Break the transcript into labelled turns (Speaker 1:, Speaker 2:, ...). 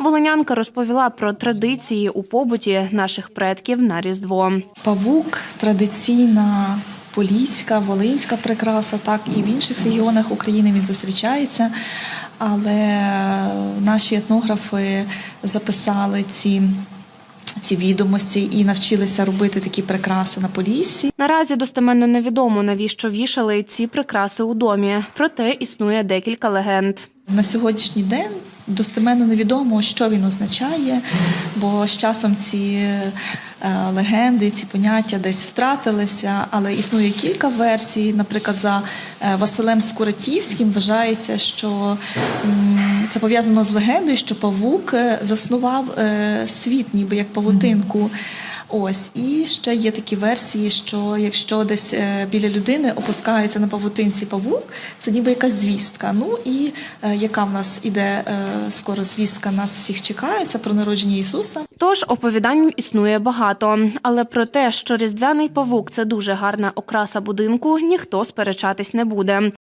Speaker 1: Волинянка розповіла про традиції у побуті наших предків на Різдво.
Speaker 2: Павук традиційна поліська, волинська прикраса, так і в інших регіонах України він зустрічається. Але наші етнографи записали ці, ці відомості і навчилися робити такі прикраси на Поліссі.
Speaker 1: Наразі достеменно невідомо, навіщо вішали ці прикраси у домі. Проте існує декілька легенд.
Speaker 2: На сьогоднішній день достеменно невідомо, що він означає, бо з часом ці е, легенди, ці поняття десь втратилися, але існує кілька версій. Наприклад, за е, Василем Скуратівським вважається, що це пов'язано з легендою, що павук е, заснував світ, ніби як павутинку. Ось і ще є такі версії, що якщо десь е, біля людини опускається на павутинці павук, це ніби якась звістка. Ну і е, яка в нас іде е, скоро звістка, нас всіх чекає, це про народження Ісуса.
Speaker 1: Тож оповідань існує багато, але про те, що різдвяний павук це дуже гарна окраса будинку, ніхто сперечатись не буде.